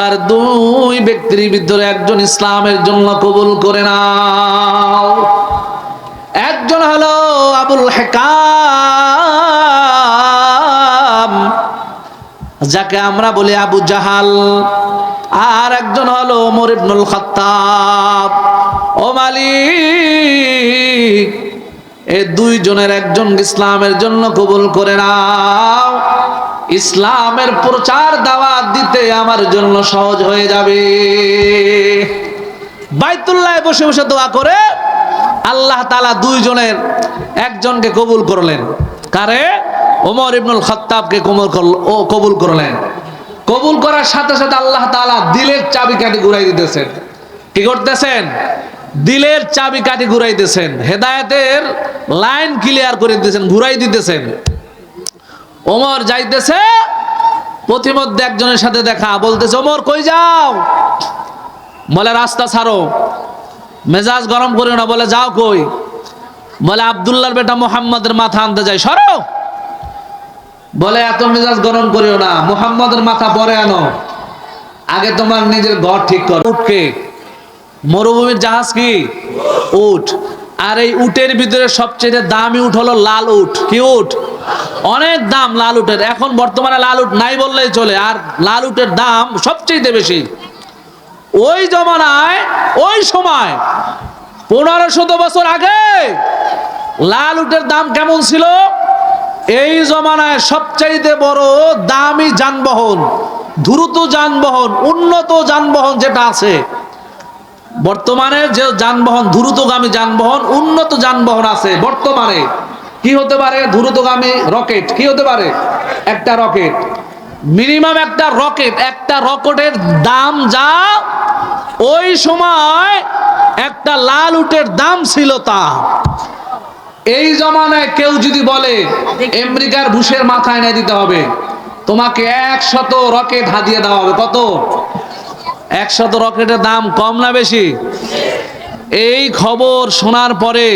মক্কার দুই ব্যক্তির ভিতরে একজন ইসলামের জন্য কবুল করে নাও। একজন হলো আবুল হেকাম, যাকে আমরা বলি আবু জাহাল। আর একজন হলো ওমর ইবনুল খাত্তাব। ও মালিক এই দুইজনের একজন ইসলামের জন্য কবুল করে নাও। ইসলামের প্রচার দাওয়াত দিতে আমার জন্য সহজ হয়ে যাবে। বাইতুল্লাহ বসে বসে দোয়া করে আল্লাহ তালা দুইজনের একজনকে কবুল করলেন। কারে? ওমর ইবনুল খত্তাবকে কবুল করল ও কবুল করলেন। কবুল করার সাথে সাথে আল্লাহ তাআলা দিলের চাবি কাঠি ঘুরাই দিতেছেন। কি করতেছেন? দিলের চাবি কাঠি ঘুরাই দিতেছেন। হেদায়েতের লাইন ক্লিয়ার করে দিতেছেন, ঘুরাই দিতেছেন। ওমর যাইতেছে, প্রতিমধ্যে একজনের সাথে দেখা, বলতেছে, ওমর, কই যাও? বলে, রাস্তা ছাড়ো। মেজাজ গরম করিও না, বলে, যাও কই? বলে, আবদুল্লাহর বেটা মোহাম্মদের মাথা আনতে যাই, সরো। বলে, এত মেজাজ গরম করিও না, মোহাম্মদের মাথা পরে আনো। আগে তোমার নিজের ঘর ঠিক কর। উঠকে মরুভূমির জাহাজ কি? উঠ। আর এই উটের ভিতরে সবচেয়ে দামি উঠ হলো লাল উট। কি উট? অনেক দাম লাল উটের। এখন বর্তমানে লাল উট নাই বললেই চলে, আর লাল উটের দাম সবচেয়ে বেশি। ওই জমানায়, ওই সময়, পনেরো শত বছর আগে লাল উটের দাম কেমন ছিল? এই জমানায় সবচাইতে বড় দামি যানবাহন, দ্রুত যানবাহন, উন্নত যানবাহন যেটা আছে, বর্তমানে যে যানবাহন, দ্রুতগামী যানবাহন, উন্নত যানবাহন আছে বর্তমানে। কি হতে পারে? দ্রুতগামী রকেট। কি হতে পারে? একটা রকেট। মিনিমাম একটা রকেট, একটা রকেটের দাম যা ওই সময় একটা লাল উটের দাম ছিল তা। এই জমানায় কেউ যদি বলে, আমেরিকার বুশের মাথায় এনে দিতে হবে, তোমাকে একশত রকেট হাতিয়ে দেওয়া হবে। কত? একশত রকেটের দাম কম না বেশি? এই খবর শোনার পরে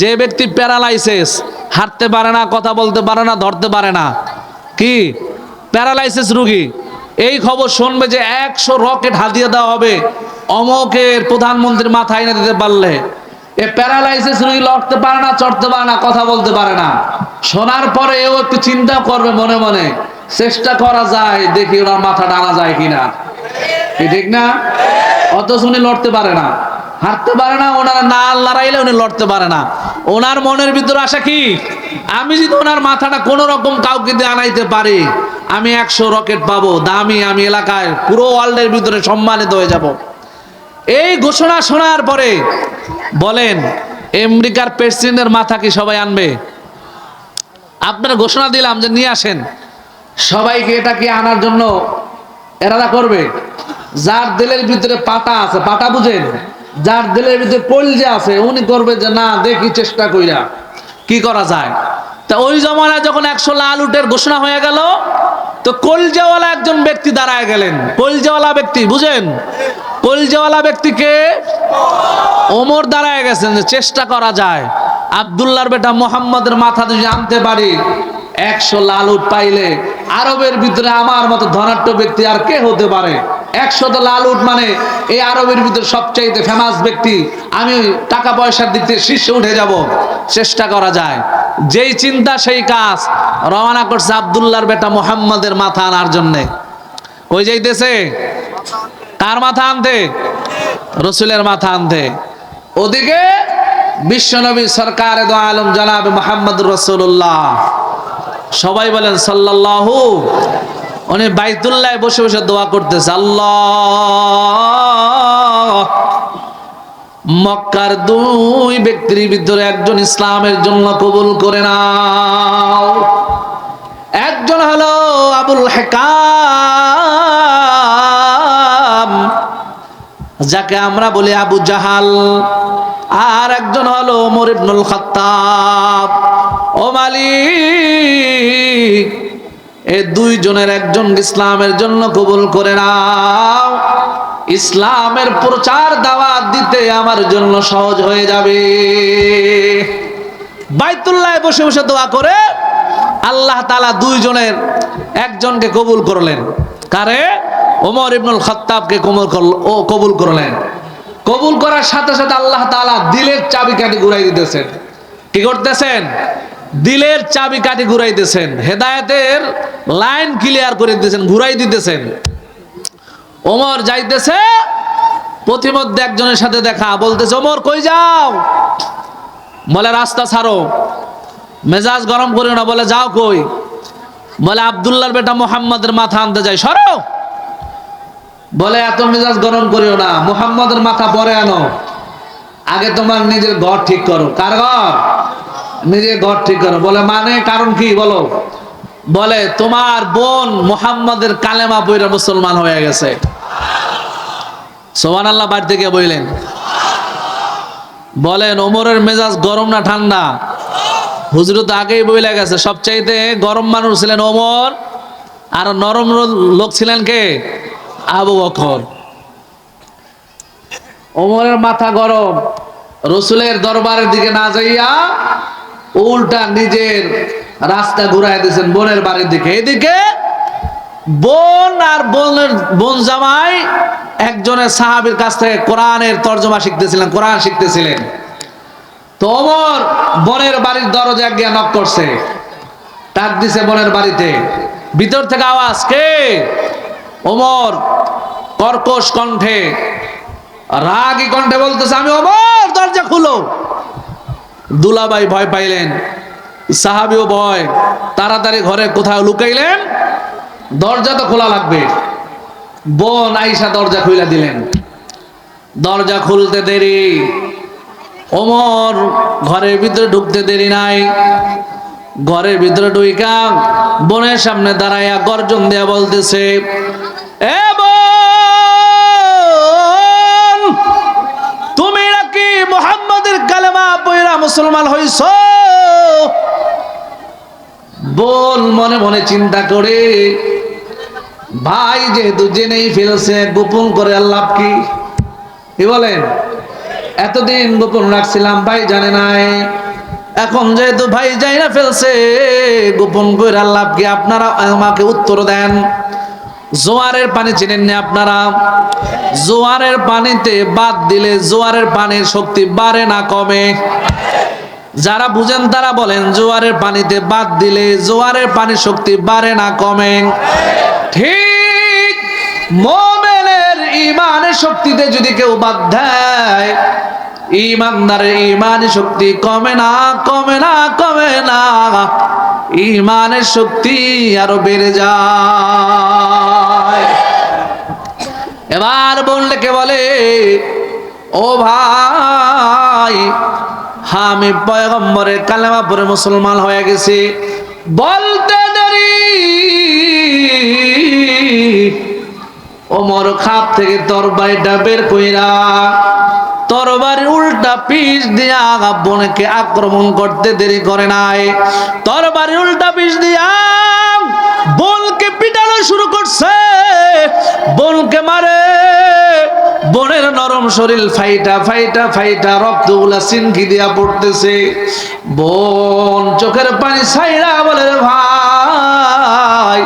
যে ব্যক্তি প্যারালাইসিস, হাঁটতে পারে না, কথা বলতে পারে না, ধরতে পারে না। কি? প্যারালাইসিস রুগী। এই খবর শুনবে যে একশো রকেট হাতিয়ে দেওয়া হবে অমকের প্রধানমন্ত্রীর মাথায় এনে দিতে পারলে। এ প্যারালাইসিস রুগী লড়তে পারে না, চড়তে পারে না, কথা বলতে পারে না। শোনার পরে ও একটু চিন্তা করবে মনে মনে, চেষ্টা করা যায়, দেখি ওনার মাথা টানা যায় কিনা। ঠিক না? অত শুনে লড়তে পারে না। হাঁটতে পারে না, ওনার না লড়াইলে উনি লড়তে পারে না। ওনার মনের ভিতরে আশা কি? আমি যদি ওনার মাথাটা কোনো রকম কাউকে দিয়ে আনাইতে পারি, আমি একশো রকেট পাবো, দামি আমি এলাকায় পুরো ওয়ার্ল্ডের ভিতরে সম্মানিত হয়ে যাব। এই ঘোষণা শোনার পরে বলেন, আমেরিকার প্রেসিডেন্টের মাথা কি সবাই আনবে? আপনার ঘোষণা দিলাম যে নিয়ে আসেন। সবাইকে এটা কি আনার জন্য এরারা করবে? যার দিলের ভিতরে পাটা আছে পাটা বুঝেন। যার দিলের ভিতরে কলজে আছে, উনি করবে যে, না, দেখি, চেষ্টা কইরা। কি করা যায়? তা ওই জমানায় যখন একশো লাল উটের ঘোষণা হয়ে গেল, তো কলজেওয়ালা একজন ব্যক্তি দাঁড়ায় গেলেন। কলজেওয়ালা ব্যক্তি, বুঝেন? কলজেওয়ালা ব্যক্তিকে ওমর দাঁড়ায় গেছেন যে, চেষ্টা করা যায়। আবদুল্লাহর বেটা মোহাম্মদের মাথা যদি আনতে পারি, একশো লাল উট পাইলে আরবের ভিতরে আমার মতো ধনাঢ্য ব্যক্তি আর কে হতে পারে? একশত লাল উঠ মানে এই আরবের ভিতরে সবচাইতে ফেমাস ব্যক্তি। আমি টাকা পয়সার দিক থেকে শীর্ষে উঠে যাব। চেষ্টা করা যায়। যেই চিন্তা, সেই কাজ। রওনা করছে আবদুল্লাহর বেটা মোহাম্মদের মাথা আনার জন্যে। কই যাইতেছে? কার মাথা আনতে? রসুলের মাথা আনতে। ওদিকে বিশ্বনবী সরকার আলম জনাব মোহাম্মদ রসুল্লাহ সবাই বলেন সাল্লাল্লাহু উনি বাইতুল্লাহ বসে বসে দোয়া করতেছে, আল্লাহ! মক্কার দুই ব্যক্তির ভিতরে একজন ইসলামের জন্য কবুল করে নাও। একজন হলো আবুল হেকাম, যাকে আমরা বলি আবু জাহাল। আর একজন হলো ওমর ইবনুল খাত্তাব। ও মালিক এই দুইজনের একজন ইসলামের জন্য কবুল করে নাও। ইসলামের প্রচার দাওয়াত দিতে আমার জন্য সহজ হয়ে যাবে। বাইতুল্লাহ বসে বসে দোয়া করে আল্লাহ তালা দুইজনের একজনকে কবুল করলেন। কারে? ওমর ইবনুল খত্তাবকে কবুল করল, ও কবুল করলেন। কবুল করার সাথে সাথে আল্লাহ তাআলা দিলের চাবি কাঠি ঘুরাই দিতেছেন। কি করতেছেন? দিলের চাবি কাঠি ঘুরাই দিতেছেন হেদায়েতের লাইন ক্লিয়ার করে দিতেছেন, ঘুরাই দিতেছেন। ওমর যাইতেছে প্রতিমধ্যে একজনের সাথে দেখা, বলতেছে, ওমর, কই যাও? বলে, রাস্তা ছাড়ো। মেজাজ গরম করিও না, বলে, যাও কই? বলে, আবদুল্লাহর বেটা মোহাম্মদের মাথা আনতে যাই, সরো। বলে, এত মেজাজ গরম করিও না, মোহাম্মদের মাথা পরে আনো। আগে তোমার নিজের ঘর ঠিক করো। কার ঘর? নিজের ঘর ঠিক করো। বলে মানে? কারণ কি? বলো। বলে, তোমার বোন মোহাম্মদের কালেমা বইরা মুসলমান হয়ে গেছে। সোমান আল্লাহ বাড়ি থেকে বইলেন? বলেন ওমরের মেজাজ গরম না ঠান্ডা? হুজুর তো আগেই বইলে গেছে, সবচাইতে গরম মানুষ ছিলেন ওমর, আর নরম লোক ছিলেন কে? আবু বকর। ওমরের মাথা গরম, রসুলের দরবারের দিকে না যাইয়া উল্টা নিজের রাস্তা ঘুরাই দিয়েছেন বোনের বাড়ির দিকে। এদিকে বোন আর বোনের বোন জামাই একজনের সাহাবীর কাছ থেকে কোরআনের তর্জমা শিখতেছিলেন, কোরআন শিখতেছিলেন। তো ওমর বোনের বাড়ির দরজা গিয়ে নক করছে। ডাক দিছে বোনের বাড়িতে। ভিতর থেকে আওয়াজ, কে? ওমর কর্কশ কণ্ঠে, রাগী কণ্ঠে বলতেছে, আমি ওমর, দরজা খুলো। দুলাবাই ভয় পাইলেন। সাহাবিও ভয়, তাড়াতাড়ি ঘরে কোথাও লুকাইলেন, দরজা তো খোলা লাগবে। বোন আইসা দরজা খুলে দিলেন। দরজা খুলতে দেরি, ওমর ঘরের ভিতরে ঢুকতে দেরি নাই। ঘরের ভিতরে ঢুইকা বোনের সামনে দাঁড়াইয়া গর্জন দেয়া বলতেছে, এ মুসলমান হইছ? বোন মনে মনে চিন্তা করে, ভাই যেহেতু জেনেই ফেলছে, গোপন করে আল্লাহ কি? কি বলেন? এতদিন গোপন রাখছিলাম, ভাই জানে নাই। এখন যেহেতু ভাই যাই না ফেলছে, গোপন করে আল্লাহ কি? আপনারা আমাকে উত্তর দেন। জোয়ারের পানি চিনেন না আপনারা? জোয়ারের পানিতে বাদ দিলে জোয়ারের পানির শক্তি বাড়ে না, কমে। যারা বুঝেন তারা বলেন, জোয়ারের পানিতে বাদ দিলে জোয়ারের পানির শক্তি বাড়ে না, কমে। ঠিক মোমেনের ইমানের শক্তিতে যদি কেউ বাদ দেয়, ইমানদারের ইমানের শক্তি কমে না কমে না কমে না। ইমানের শক্তি আরও বেড়ে যায়। এবার বললে কে বলে, ও ভাই হ্যাঁ আমি পয়গম্বরের কালেমা পরে মুসলমান হয়ে গেছি। বলতে দেরি। ওমর খাপ থেকে তরবারিটা বের কইরা তরবারি উল্টা পিস দিয়া বোনকে আক্রমণ করতে দেরি করে নাই। তরবারি উল্টা পিস দিয়া বোনের নরম শরীর, ফাইটা ফাইটা ফাইটা, রক্তগুলা সিনকি দিয়া পড়তেছে। বোন, চোখের পানি ছাইরা বলে "রে ভাই,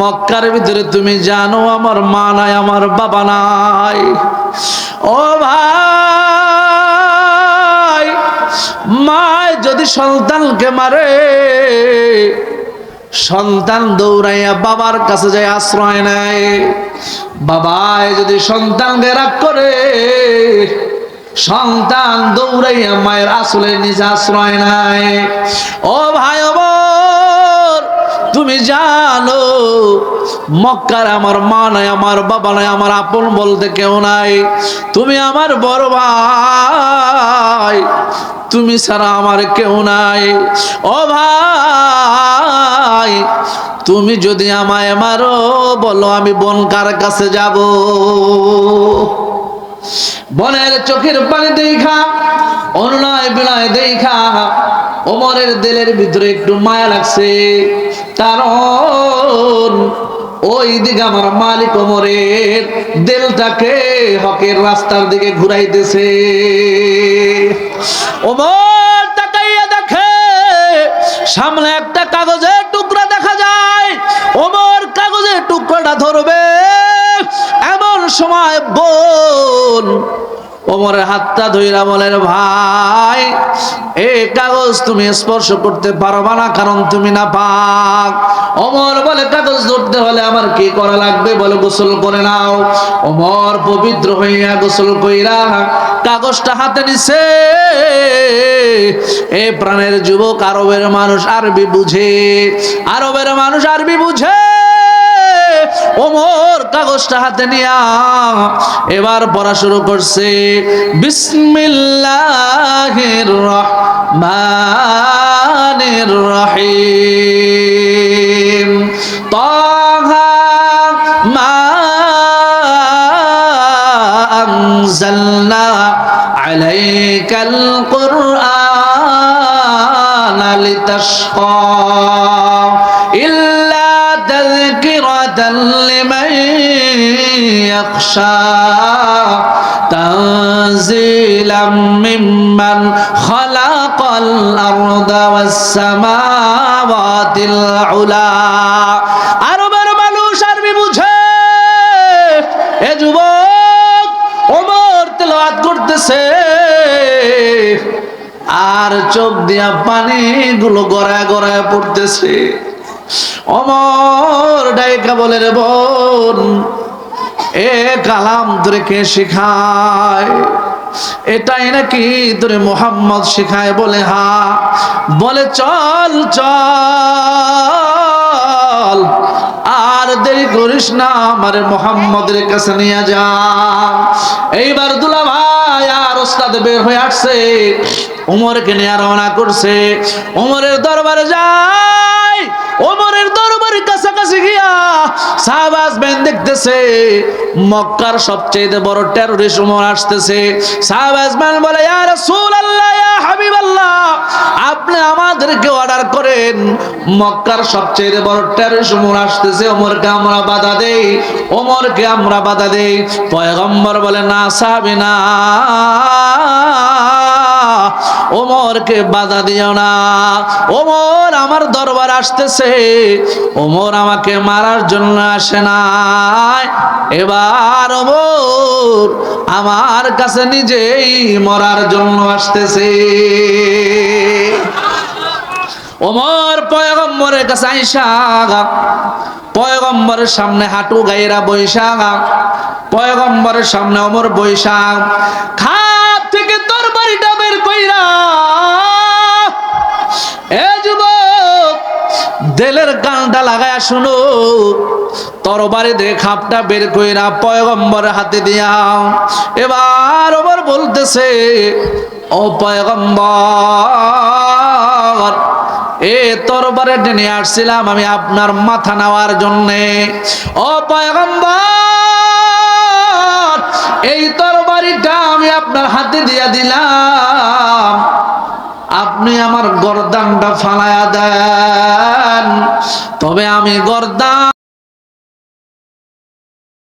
মক্কার ভিতরে তুমি জানো, আমার মা নাই, আমার বাবা নাই। ও ভাই, মায় যদি সন্তানকে মারে সন্তান দৌড়াইয়া বাবার কাছে যায় আশ্রয় নেয়। বাবায় যদি সন্তানকে রাগ করে, সন্তান দৌড়াইয়া মায়ের আসলে নিজে আশ্রয় নেয়। ও ভাই তুমি জানো, মক্কার আমার মা নাই আমার বাবা নাই আমার আপন বলতে কেউ নাই। তুমি আমার বড় ভাই, তুমি ছাড়া আমার কেউ নাই। ও ভাই তুমি যদি আমায় মারো, বলো আমি বনকার কাছে যাব? বনের চোখের পানি দেখা অনুনয় বিনয় দেখা, ওমরের দিলের ভিতরে একটু মায়া লাগছে। কারণ ওই দিকে আমার মালিক ওমরের দিলটাকে হকের রাস্তার দিকে ঘুরাইতেছে। ওমর! বোন ওমরের হাতটা ধইরা বলেন ভাই, এ কাগজ তুমি স্পর্শ করতে পারবা না, কারণ তুমি না পাক। ওমর বলে, কাগজ ধরতে হলে আমার কি করা লাগবে বলে, গোসল করে নাও। ওমর পবিত্র হইয়া গোসল কইরা কাগজটা হাতে নিছে। এ প্রাণের যুবক আরবের মানুষ আরবি বুঝে, আরবের মানুষ আরবি বুঝে। ওমর কাগজটা হাতে নিয়া এবার পড়া শুরু করছে। বিসমিল্লাহির রহমানির রহিম। মা আলাইকাল لمن يخشى تنزيلا ممن خلق الأرض والسماوات العلا আরবের মানুষ আরবি বুঝে এ যুবক ওমর তেলাওয়াত করতেছে আর চোখ দিয়া পানি গুলো গড়ায় গড়ায় পড়তেছে অমর ডাইকা বলে রে বোন, এ কালাম তোরে শিখায়? এটাই নাকি তোরে মোহাম্মদ শিখায় বলে, হা, বলে চল চল। আর দেরি করিস না, আমার মোহাম্মদের কাছে নিয়ে যা। এইবার দুলা ভাই আর ওস্তাদ বের হয়ে আসছে, উমরকে নিয়ে রওনা করছে। উমরের দরবারে যায় ওমরের দরবারের কাছাকাছি গিয়া সাহাবাজ বেন দেখতেছে মক্কার সবচেয়ে বড় টেরোরিস্ট ওমর আসতেছে। সাহাবাজ বেন বলে, ইয়া রাসূলুল্লাহ, ইয়া হাবিবাল্লাহ, আপনি আমাদেরকে অর্ডার করেন, মক্কার সবচেয়ে বড় টেরোরিস্ট ওমর আসতেছে, ওমরকে আমরা বাধা দেই, ওমরকে আমরা বাধা দেই। পয়গম্বর বলে, না সাহাবী, না। ওমরকে বাধা দিও না। ওমর আমার দরবার আসতেছে। ওমর আমাকে মারার জন্য আসে নাই। এবার ওমর আমার কাছে নিজেই মরার জন্য আসতেছে। ওমর পয়গম্বরের কাছে আইসা পয়গম্বরের সামনে হাঁটু গাইরা বৈশাখ পয়গম্বরের সামনে অমর বৈশাখ তোর দেলের গানটা লাগায়া শুনো, তরবারি দিয়ে খাপটা বের কইরা পয়গম্বরের হাতে দিয়া এবার ওমর বলতেছে, ও পয়গম্বর, এ তরবারে টেনে আসছিলাম আমি আপনার মাথা নেওয়ার জন্যে। ও পয়গম্বর, এই তরবারিটা আমি আপনার হাতে দিয়া দিলাম। আপনি আমার গরদানটা ফালায়া দেন। তবে আমি গরদান